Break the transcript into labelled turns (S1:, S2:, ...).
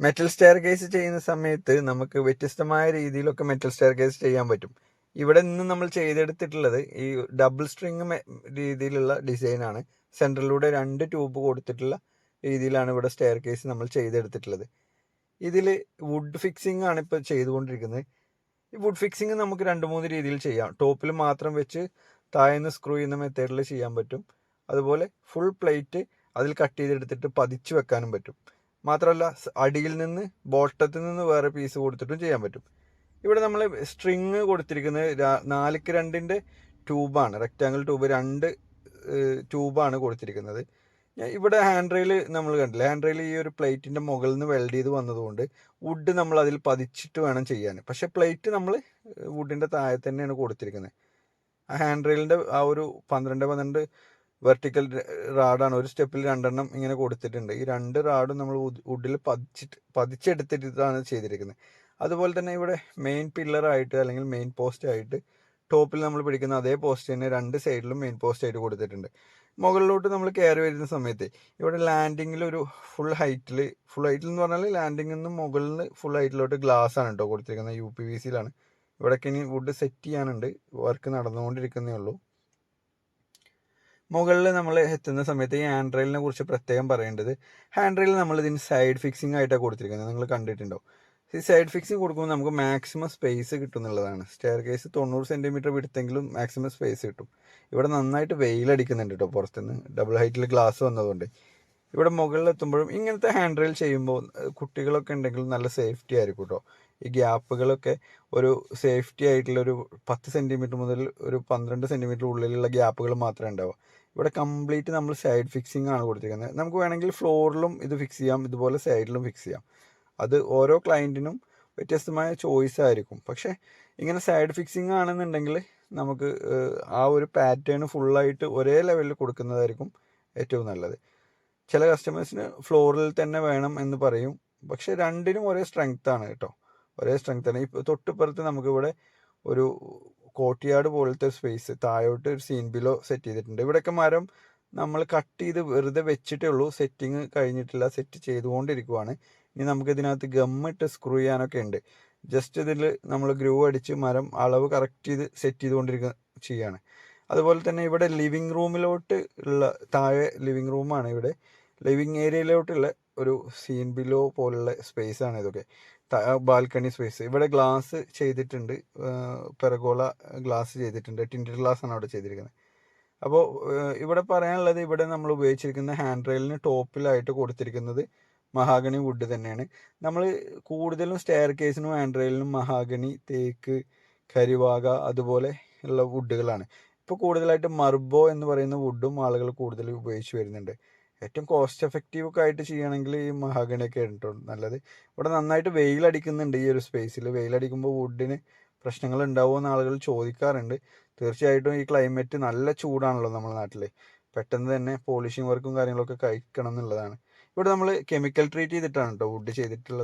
S1: Metal stair case ചെയ്യുന്ന സമയത്ത് നമുക്ക് വ്യത്യസ്തമായ രീതിയിലൊക്കെ മെറ്റൽ സ്റ്റെയർ കേസ് ചെയ്യാൻ പറ്റും. ഇവിടെ നിന്ന് നമ്മൾ ചെയ്തെടുത്തിട്ടുള്ളത് ഈ ഡബിൾ സ്ട്രിങ് രീതിയിലുള്ള ഡിസൈനാണ് സെൻട്രലിലൂടെ രണ്ട് ട്യൂബ് കൊടുത്തിട്ടുള്ള രീതിയിലാണ് ഇവിടെ സ്റ്റെയർ കേസ് നമ്മൾ ചെയ്തെടുത്തിട്ടുള്ളത്. ഇതിൽ വുഡ് ഫിക്സിംഗ് ആണ് ഇപ്പോൾ ചെയ്തുകൊണ്ടിരിക്കുന്നത്. ഈ വുഡ് ഫിക്സിംഗ് നമുക്ക് രണ്ട് മൂന്ന് രീതിയിൽ ചെയ്യാം. ടോപ്പിൽ മാത്രം വെച്ച് താഴ്ന്ന് സ്ക്രൂ ചെയ്യുന്ന മെത്തേഡിൽ ചെയ്യാൻ പറ്റും. അതുപോലെ ഫുൾ പ്ലേറ്റ് അതിൽ കട്ട് ചെയ്തെടുത്തിട്ട് പതിച്ചു വെക്കാനും പറ്റും. മാത്രമല്ല അടിയിൽ നിന്ന് ബോട്ടത്തിൽ നിന്ന് വേറെ പീസ് കൊടുത്തിട്ടും ചെയ്യാൻ പറ്റും. ഇവിടെ നമ്മൾ സ്ട്രിങ് കൊടുത്തിരിക്കുന്നത് നാലിക്ക് രണ്ടിന്റെ ട്യൂബാണ് റെക്റ്റാങ്കിൾ ട്യൂബ് രണ്ട് ട്യൂബാണ് കൊടുത്തിരിക്കുന്നത്. ഇവിടെ ഹാൻഡ് റെയിൽ നമ്മൾ കണ്ടില്ല? ഹാൻഡ് റെയിൽ ഈ ഒരു പ്ലേറ്റിന്റെ മുകളിൽ നിന്ന് വെൽഡ് ചെയ്ത് വന്നതുകൊണ്ട് വുഡ് നമ്മൾ അതിൽ പതിച്ചിട്ട് വേണം ചെയ്യാൻ. പക്ഷേ പ്ലേറ്റ് നമ്മൾ വുഡിന്റെ താഴെ തന്നെയാണ് കൊടുത്തിരിക്കുന്നത്. ആ ഹാൻഡ് റെയിലിന്റെ ആ ഒരു പന്ത്രണ്ട് പന്ത്രണ്ട് വെർട്ടിക്കൽ റാഡാണ്. ഒരു സ്റ്റെപ്പിൽ രണ്ടെണ്ണം ഇങ്ങനെ കൊടുത്തിട്ടുണ്ട്. ഈ രണ്ട് റാഡും നമ്മൾ വുഡിൽ പതിച്ചിട്ട് പതിച്ചെടുത്തിട്ടാണ് ചെയ്തിരിക്കുന്നത്. അതുപോലെ തന്നെ ഇവിടെ മെയിൻ പില്ലറായിട്ട് അല്ലെങ്കിൽ മെയിൻ പോസ്റ്റ് ആയിട്ട് ടോപ്പിൽ നമ്മൾ പിടിക്കുന്ന അതേ പോസ്റ്റ് തന്നെ രണ്ട് സൈഡിലും മെയിൻ പോസ്റ്റ് ആയിട്ട് കൊടുത്തിട്ടുണ്ട്. മുകളിലോട്ട് നമ്മൾ കയറി വരുന്ന സമയത്ത് ഇവിടെ ലാൻഡിങ്ങിൽ ഒരു ഫുൾ ഹൈറ്റിൽ ഫുൾ ഹൈറ്റിൽ എന്ന് പറഞ്ഞാൽ ലാൻഡിങ്ങിൽ നിന്ന് മുകളിൽ ഫുൾ ഹൈറ്റിലോട്ട് ഗ്ലാസ് ആണ് കേട്ടോ കൊടുത്തിരിക്കുന്നത്. യു പി വി സിയിലാണ് ഇവിടേക്ക് ഇനി വുഡ് സെറ്റ് ചെയ്യാനുണ്ട്. വർക്ക് നടന്നുകൊണ്ടിരിക്കുന്നേ ഉള്ളൂ. മുകളിൽ നമ്മൾ എത്തുന്ന സമയത്ത് ഈ ഹാൻഡ് റെയിലിനെ കുറിച്ച് പ്രത്യേകം പറയേണ്ടത് ഹാൻഡ് റെയിൽ നമ്മൾ ഇതിന് സൈഡ് ഫിക്സിംഗ് ആയിട്ടാണ് കൊടുത്തിരിക്കുന്നത്. നിങ്ങൾ കണ്ടിട്ടുണ്ടാവും ഈ സൈഡ് ഫിക്സിംഗ് കൊടുക്കുമ്പോൾ നമുക്ക് മാക്സിമം സ്പേസ് കിട്ടും എന്നുള്ളതാണ്. സ്റ്റെയർ കേസ് തൊണ്ണൂറ് സെന്റിമീറ്റർ വിടുത്തെങ്കിലും മാക്സിമം സ്പേസ് കിട്ടും. ഇവിടെ നന്നായിട്ട് വെയിലടിക്കുന്നുണ്ട് കേട്ടോ പുറത്തുനിന്ന്. ഡബിൾ ഹൈറ്റിൽ ഗ്ലാസ് വന്നതുകൊണ്ട്. ഇവിടെ മുകളിൽ എത്തുമ്പോഴും ഇങ്ങനത്തെ ഹാൻഡ് റെയിൽ ചെയ്യുമ്പോൾ കുട്ടികളൊക്കെ ഉണ്ടെങ്കിൽ നല്ല സേഫ്റ്റി ആയിരിക്കും കേട്ടോ ഈ ഗ്യാപ്പുകളൊക്കെ ഒരു സേഫ്റ്റി ആയിട്ടുള്ള ഒരു പത്ത് സെന്റിമീറ്റർ മുതൽ ഒരു പന്ത്രണ്ട് സെന്റിമീറ്റർ ഉള്ളിലുള്ള ഗ്യാപ്പുകൾ മാത്രമേ ഉണ്ടാവുക ഇവിടെ കംപ്ലീറ്റ് നമ്മൾ സൈഡ് ഫിക്സിംഗ് ആണ് കൊടുത്തിരിക്കുന്നത്. നമുക്ക് വേണമെങ്കിൽ ഫ്ലോറിലും ഇത് ഫിക്സ് ചെയ്യാം ഇതുപോലെ സൈഡിലും ഫിക്സ് ചെയ്യാം. അത് ഓരോ ക്ലയന്റിനും വ്യത്യസ്തമായ ചോയ്സ് ആയിരിക്കും. പക്ഷേ ഇങ്ങനെ സൈഡ് ഫിക്സിംഗ് ആണെന്നുണ്ടെങ്കിൽ നമുക്ക് ആ ഒരു പാറ്റേൺ ഫുള്ളായിട്ട് ഒരേ ലെവലിൽ കൊടുക്കുന്നതായിരിക്കും ഏറ്റവും നല്ലത്. ചില കസ്റ്റമേഴ്സിന് ഫ്ലോറിൽ തന്നെ വേണം എന്ന് പറയും. പക്ഷെ രണ്ടിനും ഒരേ സ്ട്രെങ്ത് ആണ് കേട്ടോ. ഒരേ സ്ട്രെങ്ത് ആണ്. ഇപ്പോൾ തൊട്ടിപ്പുറത്ത് നമുക്കിവിടെ ഒരു കോട്ടിയാട് പോലത്തെ സ്പേസ് താഴോട്ട് ഒരു സീൻ ബിലോ സെറ്റ് ചെയ്തിട്ടുണ്ട്. ഇവിടെയൊക്കെ മരം നമ്മൾ കട്ട് ചെയ്ത് വെറുതെ വെച്ചിട്ടേ ഉള്ളൂ. സെറ്റിങ് കഴിഞ്ഞിട്ടില്ല. സെറ്റ് ചെയ്തുകൊണ്ടിരിക്കുവാണ്. ഇനി നമുക്ക് ഇതിനകത്ത് ഗമ്മിട്ട് സ്ക്രൂ ചെയ്യാനൊക്കെ ഉണ്ട്. ജസ്റ്റ് ഇതിൽ നമ്മൾ ഗ്രൂ അടിച്ച് മരം അളവ് കറക്റ്റ് ചെയ്ത് സെറ്റ് ചെയ്തുകൊണ്ടിരിക്കുക ചെയ്യാണ്. അതുപോലെ തന്നെ ഇവിടെ ലിവിങ് റൂമിലോട്ട് ഉള്ള താഴെ ലിവിങ് റൂമാണ് ഇവിടെ. ലിവിങ് ഏരിയയിലോട്ടുള്ള ഒരു സീൻ ബിലോ പോലുള്ള സ്പേസ് ആണ് ഇതൊക്കെ. ബാൽക്കണി സ്പേസ് ഇവിടെ ഗ്ലാസ് ചെയ്തിട്ടുണ്ട്. പെറഗോള ഗ്ലാസ് ചെയ്തിട്ടുണ്ട്. ടിന്റഡ് ഗ്ലാസ് ആണ് അവിടെ ചെയ്തിരിക്കുന്നത്. അപ്പോൾ ഇവിടെ പറയാനുള്ളത് ഇവിടെ നമ്മൾ ഉപയോഗിച്ചിരിക്കുന്ന ഹാൻഡ് റെയിലിന് ടോപ്പിലായിട്ട് കൊടുത്തിരിക്കുന്നത് മഹാഗണി വുഡ് തന്നെയാണ്. നമ്മൾ കൂടുതലും സ്റ്റെയർ കേസിനും ഹാൻഡ് റെയിലിനും മഹാഗണി തേക്ക് കരിവാക അതുപോലെ ഉള്ള വുഡുകളാണ് ഇപ്പോൾ കൂടുതലായിട്ട് മർബോ എന്ന് പറയുന്ന വുഡും ആളുകൾ കൂടുതൽ ഉപയോഗിച്ച് വരുന്നുണ്ട്. ഏറ്റവും കോസ്റ്റ് എഫക്റ്റീവ് ഒക്കെ ആയിട്ട് ചെയ്യണമെങ്കിൽ ഈ മഹാഗണിയൊക്കെ കേട്ടോ നല്ലത്. ഇവിടെ നന്നായിട്ട് വെയിലടിക്കുന്നുണ്ട് ഈ ഒരു സ്പേസിൽ വെയിലടിക്കുമ്പോൾ വുഡിന് പ്രശ്നങ്ങൾ ഉണ്ടാവുമോ എന്ന് ആളുകൾ ചോദിക്കാറുണ്ട്. തീർച്ചയായിട്ടും ഈ ക്ലൈമറ്റ് നല്ല ചൂടാണല്ലോ നമ്മുടെ നാട്ടിൽ പെട്ടെന്ന് തന്നെ പോളിഷിങ് വർക്കും കാര്യങ്ങളൊക്കെ കഴിക്കണം എന്നുള്ളതാണ്. ഇവിടെ നമ്മൾ കെമിക്കൽ ട്രീറ്റ് ചെയ്തിട്ടാണ് കേട്ടോ വുഡ് ചെയ്തിട്ടുള്ളത്.